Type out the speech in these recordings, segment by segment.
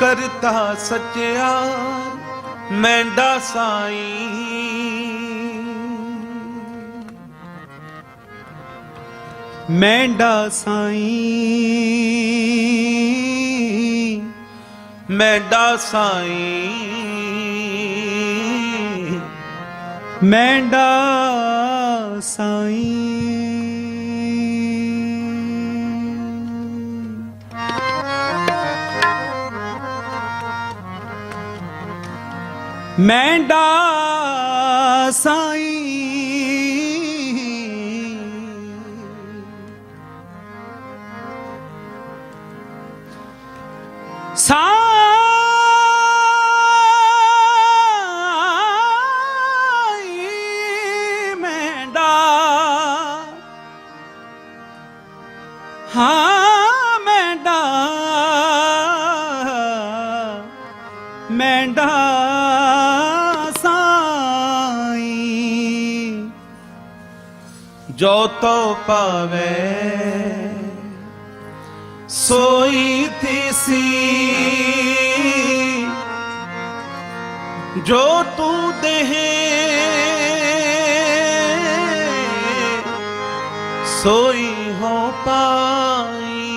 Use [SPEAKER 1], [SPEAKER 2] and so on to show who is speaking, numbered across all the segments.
[SPEAKER 1] ਕਰਤਾ ਸੱਚਿਆ ਮੈਂਡਾ ਸਾਈ।
[SPEAKER 2] ਮੈਂਡਾ ਸਾਈ
[SPEAKER 1] ਮੈਂਡਾ ਸਾਈ।
[SPEAKER 2] ਮੈਂਡਾ ਸਾਈ। ਮੈਂਡਾ ਸਾਈ ਸਾਈ ਮੈਂਡਾ ਹਾਂ ਮੈਂਡਾ ਮੈਂਡਾ
[SPEAKER 1] ਜੋ ਤੋ ਪਾਵੇ। ਸੋਈ ਥੀਸੀ। ਜੋ ਤੂੰ ਦੇਹ। ਸੋਈ ਹੋ ਪਾਈ।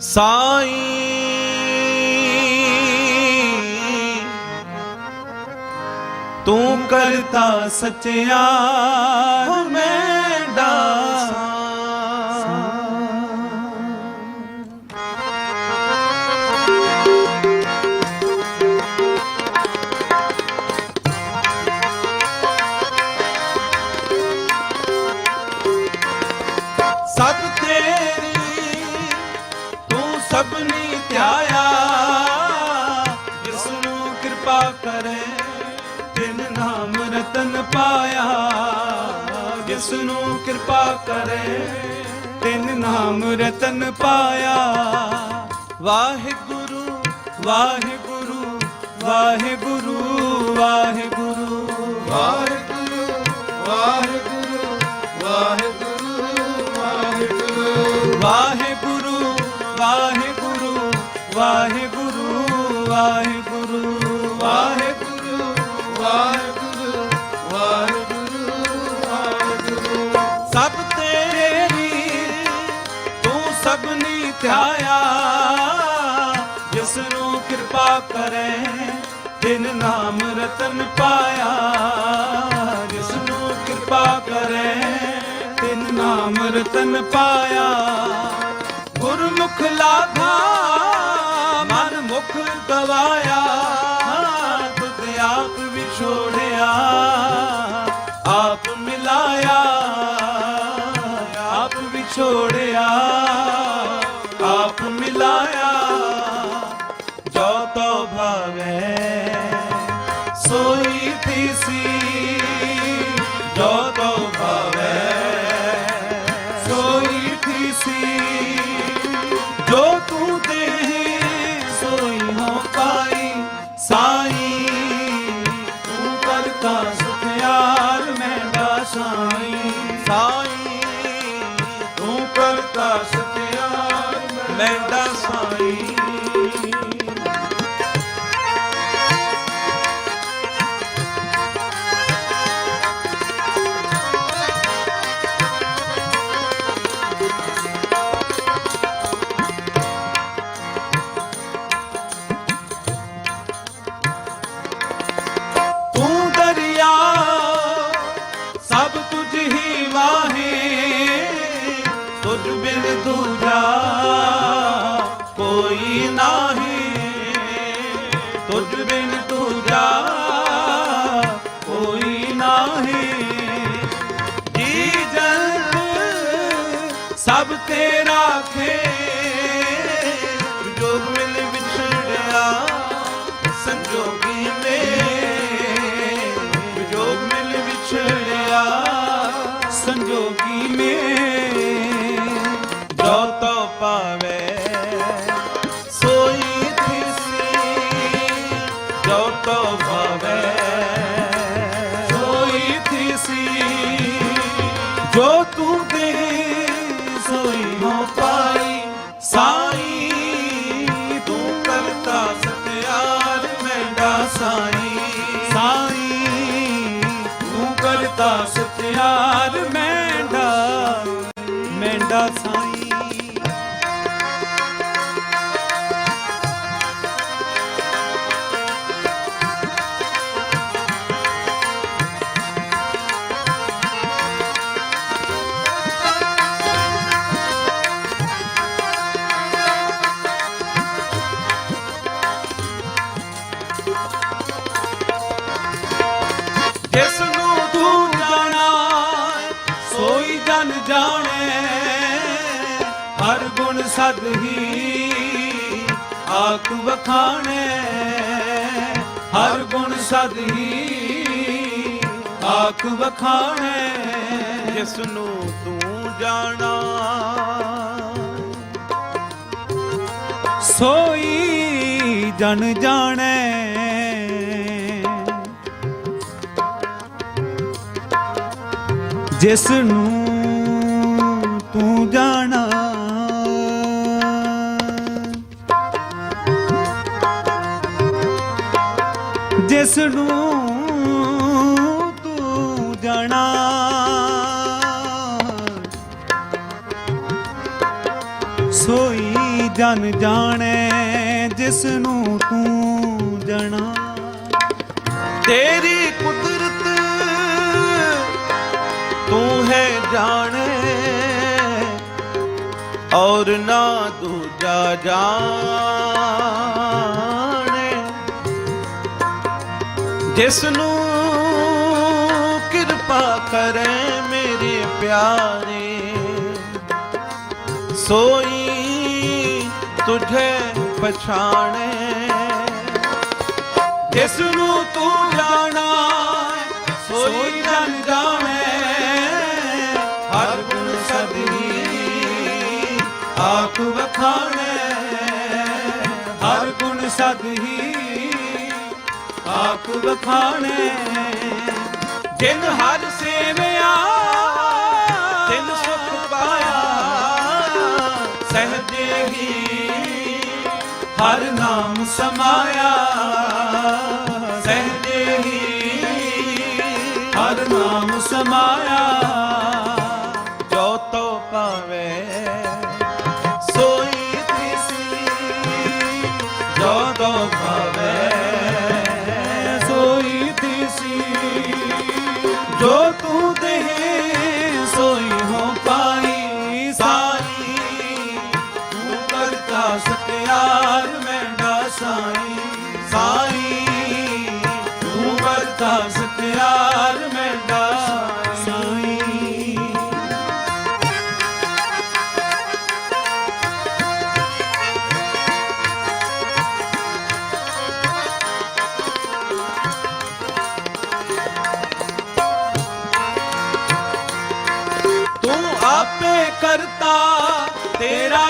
[SPEAKER 1] ਸਾਈ ਕਰਤਾ ਸੱਚਿਆ ਮੈਂਡਾ ਸਭ ਤੇਰੀ ਤੂੰ ਸਭ ਸਭਨੀ ਧਿਆਇਆ। ਰਤਨ ਪਾਇਆ ਜਿਸ ਨੂੰ ਕਿਰਪਾ ਕਰੇ
[SPEAKER 2] ਤਿੰਨ ਨਾਮ ਰਤਨ ਪਾਇਆ।
[SPEAKER 1] ਵਾਹਿਗੁਰੂ
[SPEAKER 2] ਵਾਹਿਗੁਰੂ ਵਾਹਿਗੁਰੂ ਵਾਹਿਗੁਰੂ।
[SPEAKER 1] ਵਾਹਿਗੁਰੂ ਵਾਹਿਗੁਰੂ ਵਾਹਿਗੁਰੂ ਵਾਹਿਗੁਰੂ।
[SPEAKER 2] ਵਾਹਿਗੁਰੂ ਵਾਹਿਗੁਰੂ ਵਾਹਿਗੁਰੂ
[SPEAKER 1] ਧਿਆਇਆ ਜਿਸ ਨੂੰ ਕਿਰਪਾ ਕਰੇ ਤਿਨ ਨਾਮ ਰਤਨ ਪਾਇਆ। ਜਿਸ ਨੂੰ ਕਿਰਪਾ ਕਰੇ ਤਿਨ ਨਾਮ ਰਤਨ ਪਾਇਆ। ਗੁਰਮੁਖ ਲਾਭਾ ਮਨ ਮੁਖ ਗਵਾਇਆ। ਤੁਧ ਆਪ ਵਿਛੋੜਿਆ ਆਪ ਮਿਲਾਇਆ, ਆਪ ਵਿਛੋੜਿਆ ਸਭ ਤੇਰਾ ਖੇ ਜੋਗ ਮਿਲ ਵਿਛੜਿਆ
[SPEAKER 2] ਮੈਂਡਾ ਸਾਈ।
[SPEAKER 1] ਜਿਸ ਨੂੰ
[SPEAKER 2] ਸਦ ਹੀ ਆਖ ਵਖਾਣੇ, ਹਰ ਗੁਣ ਸਦ ਹੀ ਆਖ ਵਖਾਣੇ
[SPEAKER 1] ਜਿਸ ਨੂੰ ਤੂੰ ਜਾਣਾ।
[SPEAKER 2] ਸੋਈ ਜਨ ਜਾਣੇ ਜਿਸ ਨੂੰ ਤੂੰ ਜਾਣਾ। ਜਿਸ ਨੂੰ ਤੂੰ ਜਾਣਾ। ਸੋਈ ਜਨ ਜਾਣੇ ਜਿਸ ਨੂੰ ਤੂੰ ਜਾਣਾ।
[SPEAKER 1] ਤੇਰੀ ਕੁਦਰਤ ਤੂੰ ਹੈ ਜਾਣੇ ਔਰ ਨਾ ਦੂਜਾ ਜਾਣੇ। ਜਿਸ ਨੂੰ ਕਿਰਪਾ ਕਰੇ ਮੇਰੇ ਪਿਆਰੇ, ਸੋਈ ਤੁਝੇ ਪਛਾਣੇ।
[SPEAKER 2] ਜਿਸ ਨੂੰ ਤੂੰ ਜਾਣਾ, ਸੋਈ ਜਨ ਜਾਣੇ, ਹਰ ਗੁਣ ਸਦਹੀ ਆਖ ਵਖਾਣੇ, ਹਰ ਗੁਣ ਸਦਹੀ ਆਖ ਵਖਾਣੇ। ਜਿਨ ਹਰ ਸੇਵਿਆ,
[SPEAKER 1] ਤਿਨ ਸੁਖ ਪਾਇਆ
[SPEAKER 2] ਸਹਜੇ ਹੀ ਹਰ ਨਾਮ ਸਮਾਇਆ। ਸਹਜੇ ਹੀ ਹਰ ਨਾਮ ਸਮਾਇਆ।
[SPEAKER 1] ਜੋ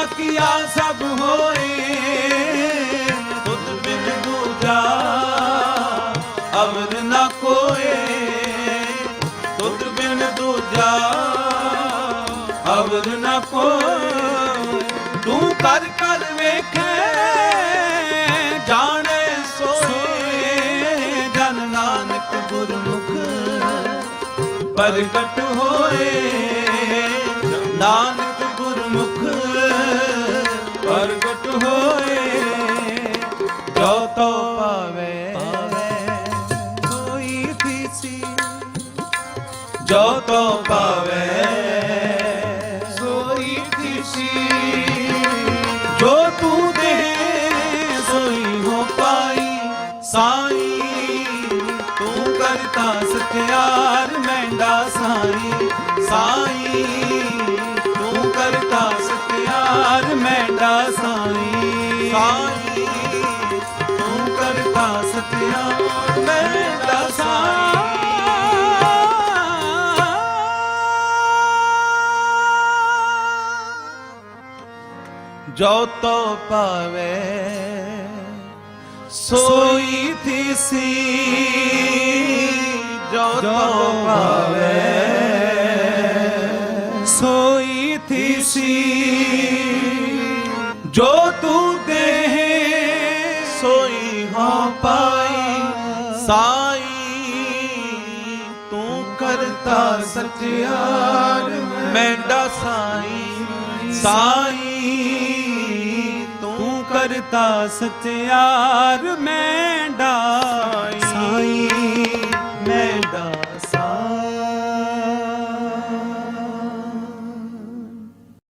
[SPEAKER 2] ਕੀਆ ਸਭ ਹੋਏ। ਤੁਧ ਬਿਨ ਦੂਜਾ ਅਵਰ ਨਾ ਕੋਏ। ਤੁਧ ਬਿਨ ਦੂਜਾ ਅਵਰ ਨਾ ਕੋਏ। ਤੂੰ ਕਰ ਕਰ ਵੇਖੇ, ਜਾਣੇ ਸੋਏ। ਜਨ ਨਾਨਕ ਗੁਰਮੁਖ ਪ੍ਰਗਟ ਹੋਏ। ਨਾਨਕ ਜੋ ਤੋ ਪਾਵੇ, ਸੋਈ ਥੀਸੀ ਜੋ ਤੂੰ ਦੇ ਸੋਈ ਹੋ ਪਾਈ, ਸਾਈ, ਤੂੰ ਕਰਤਾ ਸਤਿਆਰ ਮੈਂਡਾ ਸਾਈ। ਸਾਈ, ਤੂੰ ਕਰਤਾ ਸਤਿਆਰ ਮੈਂਡਾ ਸਾਈ।
[SPEAKER 1] ਸਾਈ,
[SPEAKER 2] ਤੂੰ ਕਰਤਾ ਸਤਿਆਰ ਮੈਂ
[SPEAKER 1] ਜੋ ਤੋ ਪਾਵੇ
[SPEAKER 2] ਸੋਈ ਥੀਸੀ
[SPEAKER 1] ਜੋ
[SPEAKER 2] ਜੋ
[SPEAKER 1] ਤੋ ਪਾਵੇ
[SPEAKER 2] ਸੋਈ ਥੀਸੀ ਜੋ ਤੂੰ ਦੇ
[SPEAKER 1] ਸੋਈ ਹੋ ਪਾਈ, ਸਾਈ ਤੂੰ ਕਰਤਾ ਕਰਤਾ ਸਚਿਆਰ ਮੈਂਡਾ ਸਾਈ ਸਾਈ ਤਾ
[SPEAKER 2] ਸਚਿਆਰ ਮੈਂ ਡਾ